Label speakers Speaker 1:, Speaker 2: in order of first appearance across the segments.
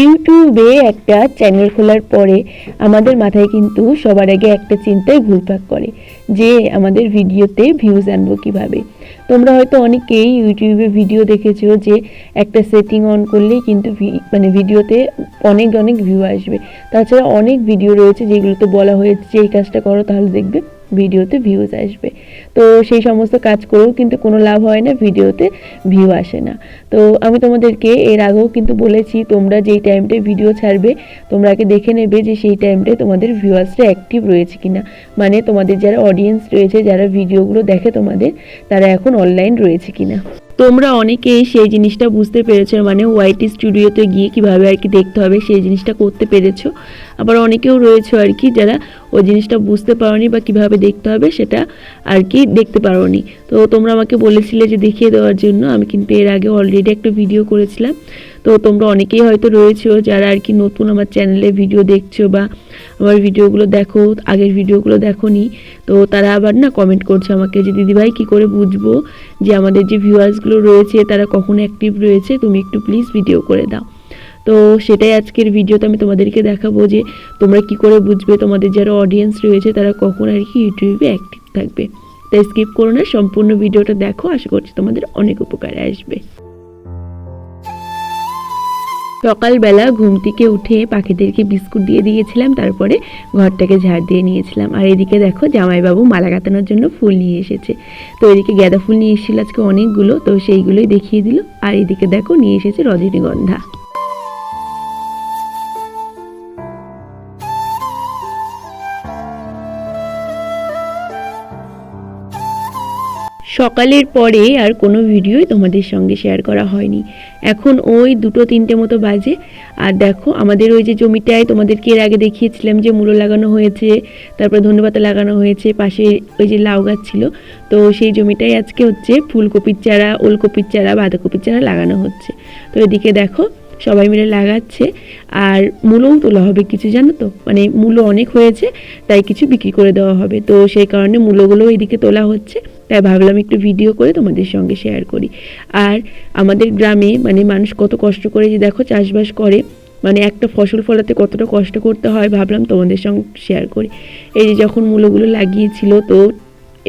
Speaker 1: ইউটিউবে একটা চ্যানেল খোলার পরে আমাদের মাথায় কিন্তু সবার আগে একটা চিন্তায় ঘুরপাক করে যে আমাদের ভিডিওতে ভিউজ আনব কীভাবে। তোমরা হয়তো অনেকেই ইউটিউবে ভিডিও দেখেছ যে একটা সেটিং অন করলেই কিন্তু মানে ভিডিওতে অনেক অনেক ভিউ আসবে। তাছাড়া অনেক ভিডিও রয়েছে যেগুলোতে বলা হয়েছে যে এই কাজটা করো তাহলে দেখবে ভিডিওতে ভিউজ আসবে। তো সেই সমস্ত কাজ করেও কিন্তু কোনো লাভ হয় না, ভিডিওতে ভিউ আসে না। তো আমি তোমাদেরকে এর আগেও কিন্তু বলেছি, তোমরা যেই টাইমটায় ভিডিও ছাড়বে, তোমরা আগে দেখে নেবে যে সেই টাইমটায় তোমাদের ভিউয়ার্সরা অ্যাক্টিভ রয়েছে কিনা। মানে তোমাদের যারা অডিয়েন্স রয়েছে, যারা ভিডিওগুলো দেখে তোমাদের, তারা এখন অনলাইন রয়েছে কিনা। তোমরা অনেকেই সেই জিনিসটা বুঝতে পেরেছ মানে ওয়াইটি স্টুডিওতে গিয়ে কীভাবে আর কি দেখতে হবে, সেই জিনিসটা করতে পেরেছ। আবার অনেকেও রয়েছে আর কি যারা ওই জিনিসটা বুঝতে পারোনি বা কীভাবে দেখতে হবে সেটা আর কি দেখতে পারোনি। তো তোমরা আমাকে বলেছিলে যে দেখিয়ে দেওয়ার জন্য। আমি কিন্তু এর আগে অলরেডি একটা ভিডিও করেছিলাম। তো তোমরা অনেকেই হয়তো রয়েছো যারা আর কি নতুন আমার চ্যানেলে ভিডিও দেখছ বা আমার ভিডিওগুলো দেখো, আগের ভিডিওগুলো দেখো নি তো তারা আবার না কমেন্ট করছে আমাকে যে দিদিভাই কী করে বুঝব যে আমাদের যে ভিউয়ার্সগুলো রয়েছে, তারা কখন অ্যাক্টিভ রয়েছে? তুমি একটু প্লিজ ভিডিও করে দাও। তো সেটাই আজকের ভিডিওতে আমি তোমাদেরকে দেখাবো যে তোমরা কি করে বুঝবে তোমাদের যারা অডিয়েন্স রয়েছে তারা কখন আর কি ইউটিউবে অ্যাক্টিভ থাকবে। তাই স্কিপ করো না, সম্পূর্ণ ভিডিওটা দেখো, আশা করছি তোমাদের অনেক উপকারে আসবে। সকালবেলা ঘুম থেকে উঠে পাখিদেরকে বিস্কুট দিয়ে দিয়েছিলাম, তারপরে ঘরটাকে ঝাড় দিয়ে নিয়েছিলাম। আর এদিকে দেখো জামাইবাবু মালা গাঁথানোর জন্য ফুল নিয়ে এসেছে। তো এদিকে গাঁদা ফুল নিয়ে এসেছিল আজকে অনেকগুলো, তো সেইগুলোই দেখিয়ে দিল। আর এদিকে দেখো নিয়ে এসেছে রজনীগন্ধা। সকালের পরে আর কোনো ভিডিওই তোমাদের সঙ্গে শেয়ার করা হয়নি। এখন ওই দুটো তিনটে মতো বাজে। আর দেখো, আমাদের ওই যে জমিটায় তোমাদেরকে এর আগে দেখিয়েছিলাম যে মূলো লাগানো হয়েছে, তারপর ধন্যপাতা লাগানো হয়েছে, পাশে ওই যে লাউ গাছ ছিল। তো সেই জমিটাই আজকে হচ্ছে ফুলকপির চারা, ওলকপির চারা, বাঁধাকপির চারা লাগানো হচ্ছে। তো এদিকে দেখো সবাই মিলে লাগাচ্ছে। আর মূলও তোলা হবে কিছু, জানো তো? মানে মূলো অনেক হয়েছে, তাই কিছু বিক্রি করে দেওয়া হবে। তো সেই কারণে মূলগুলো এদিকে তোলা হচ্ছে, তাই ভাবলাম একটু ভিডিও করে তোমাদের সঙ্গে শেয়ার করি। আর আমাদের গ্রামে মানে মানুষ কত কষ্ট করে যে দেখো চাষবাস করে মানে একটা ফসল ফলাতে কতটা কষ্ট করতে হয় ভাবলাম তোমাদের সঙ্গে শেয়ার করি। এই যে যখন মূলগুলো লাগিয়েছিল, তো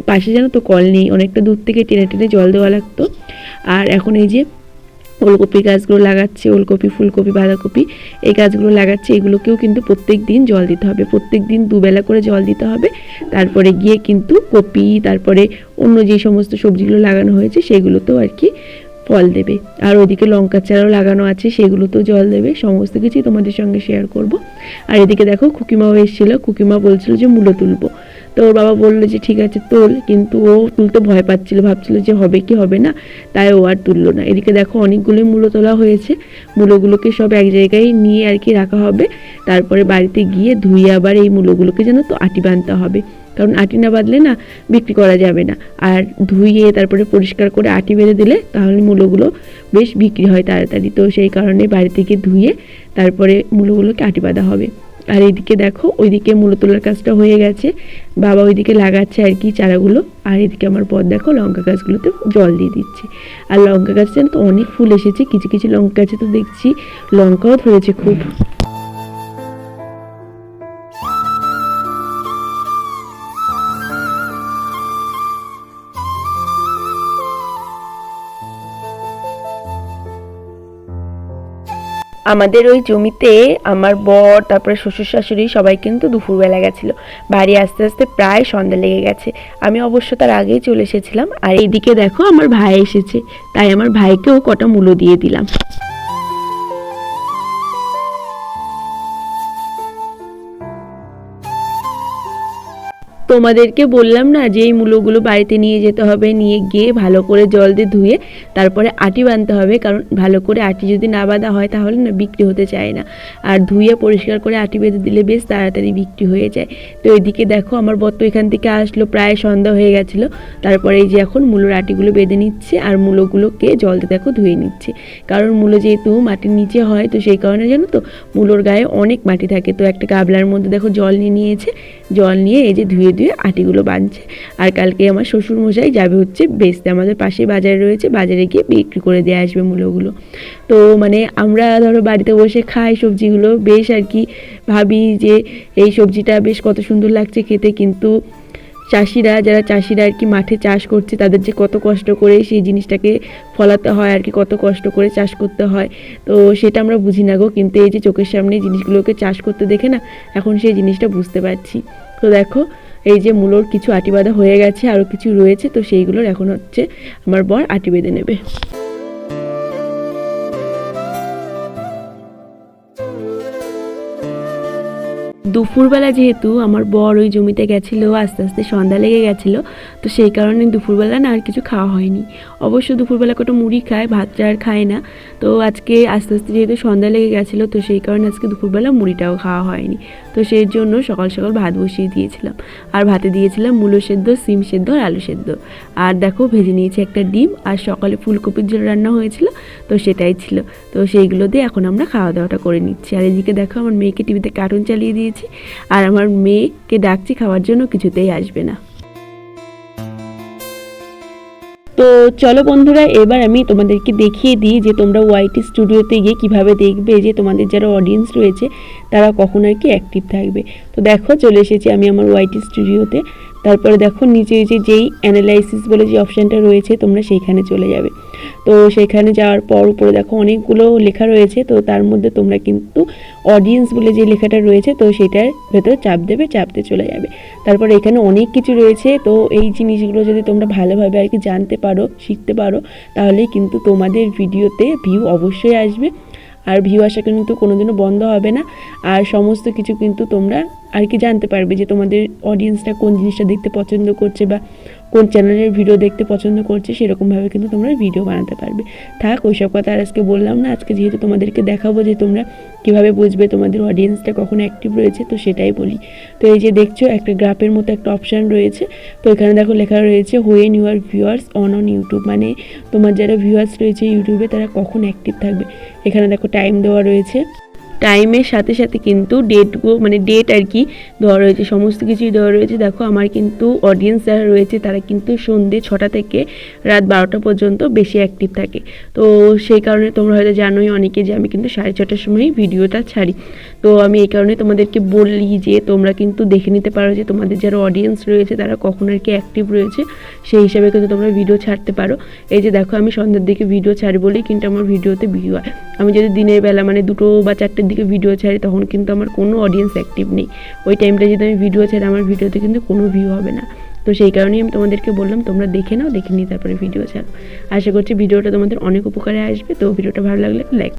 Speaker 1: পাশে যেন তো কল নেই, অনেকটা দূর থেকে টেনে টেনে জল দেওয়া লাগতো। আর এখন এই যে ওলকপি গাছগুলো লাগাচ্ছে, ওলকপি, ফুলকপি, বাঁধাকপি, এই গাছগুলো লাগাচ্ছে, এগুলোকেও কিন্তু প্রত্যেক দিন জল দিতে হবে। প্রত্যেক দিন দুবেলা করে জল দিতে হবে। তারপরে গিয়ে কিন্তু কপি, তারপরে অন্য যে সমস্ত সবজিগুলো লাগানো হয়েছে, সেগুলোতেও আর কি ফল দেবে। আর ওইদিকে লঙ্কা চারাও লাগানো আছে, সেগুলোতেও জল দেবে। সমস্ত কিছুই তোমাদের সঙ্গে শেয়ার করব। আর এদিকে দেখো খুকিমাও এসেছিল। খুকিমা বলছিল যে, মূলো তুলবো। তো ওর বাবা বলল যে, ঠিক আছে তোল। কিন্তু ও তুলতে ভয় পাচ্ছিল, ভাবছিল যে হবে কি হবে না, তাই ও আর তুললো না। এদিকে দেখো অনেকগুলো মূলো তোলা হয়েছে। মূলোগুলোকে সব এক জায়গায় নিয়ে আর কি রাখা হবে। তারপরে বাড়িতে গিয়ে ধুয়ে আবার এই মূলোগুলোকে যেন তো আটি বাঁধতে হবে। কারণ আটি না বাঁধলে না বিক্রি করা যাবে না। আর ধুইয়ে তারপরে পরিষ্কার করে আটি বেঁধে দিলে তাহলে মূলোগুলো বেশ বিক্রি হয় তাড়াতাড়ি। তো সেই কারণে বাড়ি থেকে ধুয়ে তারপরে মূলোগুলোকে আটি বাঁধা হবে। আর এদিকে দেখো, ওইদিকে মূলো তোলার কাজটা হয়ে গেছে। বাবা ওইদিকে লাগাচ্ছে আর কি চারাগুলো। আর এদিকে আমার পথ দেখো, লঙ্কা গাছগুলোতে জল দিয়ে দিচ্ছে। আর লঙ্কা গাছ তো, অনেক ফুল এসেছে, কিছু কিছু লঙ্কা গাছে তো দেখছি লঙ্কাও ধরেছে খুব। আমাদের ওই জমিতে আমার বর, তারপরে শ্বশুর শাশুড়ি সবাই কিন্তু দুপুরবেলা গেছিল। বাড়ি আস্তে আস্তে প্রায় সন্ধ্যা লেগে গেছে। আমি অবশ্য তার আগেই চলে এসেছিলাম। আর এইদিকে দেখো আমার ভাই এসেছে। তাই আমার ভাইকেও কটা মূল্য দিয়ে দিলাম। তোমাদেরকে বললাম না যে এই মূলোগুলো বাড়িতে নিয়ে যেতে হবে, নিয়ে গিয়ে ভালো করে জল দিয়ে ধুয়ে তারপরে আটি বাঁধতে হবে, কারণ ভালো করে আটি যদি না বাঁধা হয় তাহলে না বিক্রি হতে চায় না। আর ধুয়ে পরিষ্কার করে আটি বেঁধে দিলে বেশ তাড়াতাড়ি বিক্রি হয়ে যায়। তো এদিকে দেখো আমার বর তো এখান থেকে আসলো, প্রায় সন্ধ্যা হয়ে গেছিল। তারপরে এই যে এখন মূলোর আটিগুলো বেঁধে নিচ্ছে আর মূলোগুলোকে জল দিয়ে দেখো ধুয়ে নিচ্ছে। কারণ মূলো যেহেতু মাটির নিচে হয়, তো সেই কারণে জানো তো মূলোর গায়ে অনেক মাটি থাকে। তো একটা গাবলার মধ্যে দেখো জল নিয়ে নিয়েছে, জল নিয়ে এই যে ধুয়ে ধুয়ে ধুয়ে আটিগুলো বাঁধছে। আর কালকে আমার শ্বশুর মশাই যাবে হচ্ছে বেচতে। আমাদের পাশে বাজার রয়েছে। বাজারে গিয়ে বিক্রি করে দিয়ে আসবে মূলোগুলো তো মানে আমরা ধরো বাড়িতে বসে খাই সবজিগুলো। বেশ আর কি ভাবি যে এই সবজিটা বেশ কত সুন্দর লাগছে খেতে। কিন্তু চাষিরা, যারা চাষিরা আর কি মাঠে চাষ করছে, তাদের যে কত কষ্ট করে সেই জিনিসটাকে ফলাতে হয় আর কি, কত কষ্ট করে চাষ করতে হয়। তো সেটা আমরা বুঝি না গো। কিন্তু এই যে চোখের সামনে জিনিসগুলোকে চাষ করতে দেখে না, এখন সেই জিনিসটা বুঝতে পারছি। তো দেখো এই যে মূলোর কিছু আটি বাঁধা হয়ে গেছে আরও কিছু রয়েছে, তো সেইগুলোর এখন হচ্ছে আমার বর আটি বেঁধে নেবে। দুপুরবেলা যেহেতু আমার বর ওই জমিতে গেছিল, আস্তে আস্তে সন্ধ্যা লেগে গেছিল তো সেই কারণে দুপুরবেলা না আর কিছু খাওয়া হয়নি। অবশ্য দুপুরবেলা কটা মুড়ি খায় ভাতটা আর খায় না। তো আজকে আস্তে আস্তে যেহেতু সন্ধ্যা লেগে গেছিল, তো সেই কারণে আজকে দুপুরবেলা মুড়িটাও খাওয়া হয়নি। তো সেই জন্য সকাল সকাল ভাত বসিয়ে দিয়েছিলাম। আর ভাতে দিয়েছিলাম মূলো সেদ্ধ, সিম সেদ্ধ আর আলু সেদ্ধ। আর দেখো ভেজে নিয়েছি একটা ডিম, আর সকালে ফুলকপির ঝোল রান্না হয়েছিল, তো সেটাই ছিল। তো সেইগুলো দিয়ে এখন আমরা খাওয়া দাওয়াটা করে নিচ্ছি। আর এদিকে দেখো আমার মেয়েকে টিভিতে কার্টুন চালিয়ে দিয়েছি, আর আমার মেয়েকে ডাকছি, খাওয়ার জন্য কিছুতেই আসবে না। তো চলো বন্ধুরা, এবার আমি তোমাদেরকে দেখিয়ে দিই যে তোমরা ওয়াইটি স্টুডিওতে গিয়ে কীভাবে দেখবে যে তোমাদের যারা অডিয়েন্স রয়েছে, তারা কখন আর কি অ্যাক্টিভ থাকবে। তো দেখো, চলে এসেছি আমি আমার ওয়াইটি স্টুডিওতে তারপরে দেখো নিচে যে যেই অ্যানালাইসিস বলে যে অপশানটা রয়েছে, তোমরা সেইখানে চলে যাবে। তো সেখানে যাওয়ার পর উপরে দেখো অনেকগুলো লেখা রয়েছে, তো তার মধ্যে তোমরা কিন্তু অডিয়েন্স বলে যে লেখাটা রয়েছে, তো সেটার ভেতরে চাপ দেবে, চাপতে চলে যাবে। তারপর এখানে অনেক কিছু রয়েছে, তো এই জিনিসগুলো যদি তোমরা ভালোভাবে আর কি জানতে পারো, শিখতে পারো তাহলে কিন্তু তোমাদের ভিডিওতে ভিউ অবশ্যই আসবে। আর ভিউ আসা কিন্তু কোনোদিনও বন্ধ হবে না। আর সমস্ত কিছু কিন্তু তোমরা আর কি জানতে পারবে যে তোমাদের অডিয়েন্সটা কোন জিনিসটা দেখতে পছন্দ করছে বা কোন চ্যানেলের ভিডিও দেখতে পছন্দ করছে, সেরকমভাবে কিন্তু তোমরা ভিডিও বানাতে পারবে। থাক, ওইসব কথা আর আজকে বললাম না। আজকে যেহেতু তোমাদেরকে দেখাবো যে তোমরা কীভাবে বুঝবে তোমাদের অডিয়েন্সটা কখন অ্যাক্টিভ রয়েছে, তো সেটাই বলি। তো এই যে দেখছ, একটা গ্রাফের মতো একটা অপশান রয়েছে। তো এখানে দেখো লেখা রয়েছে when your viewers on on YouTube মানে তোমার যারা ভিউয়ার্স রয়েছে ইউটিউবে তারা কখন অ্যাক্টিভ থাকবে? এখানে দেখো টাইম দেওয়া রয়েছে। টাইমের সাথে সাথে কিন্তু ডেটগুলো মানে ডেট আর কি দেওয়া রয়েছে, সমস্ত কিছুই দেওয়া রয়েছে। দেখো, আমার কিন্তু অডিয়েন্স যারা রয়েছে, তারা কিন্তু সন্ধ্যে ছটা থেকে রাত বারোটা পর্যন্ত বেশি অ্যাক্টিভ থাকে। তো সেই কারণে তোমরা হয়তো জানোই অনেকে যে আমি কিন্তু সাড়ে ছটার সময় ভিডিওটা ছাড়ি। তো আমি এই কারণে তোমাদেরকে বললি যে তোমরা কিন্তু দেখে নিতে পারো যে তোমাদের যারা অডিয়েন্স রয়েছে, তারা কখন আর কি অ্যাক্টিভ রয়েছে, সেই হিসাবে কিন্তু তোমরা ভিডিও ছাড়তে পারো। এই যে দেখো, আমি সন্ধ্যার দিকে ভিডিও ছাড়ি বলেই কিন্তু আমার ভিডিওতে ভিউ হয়। আমি যদি দিনের বেলা মানে দুটো বা চারটের দিকে ভিডিও ছাড়ি, তখন কিন্তু আমার কোনো অডিয়েন্স অ্যাক্টিভ নেই। ওই টাইমটা যদি আমি ভিডিও ছাড়ি, আমার ভিডিওতে কিন্তু কোনো ভিউ হবে না। তো সেই কারণেই আমি তোমাদেরকে বললাম, তোমরা দেখে নাও, দেখে নিয়ে তারপরে ভিডিও ছাড়ো। আশা করছি ভিডিওটা তোমাদের অনেক উপকারে আসবে। তো ভিডিওটা ভালো লাগলে লাইক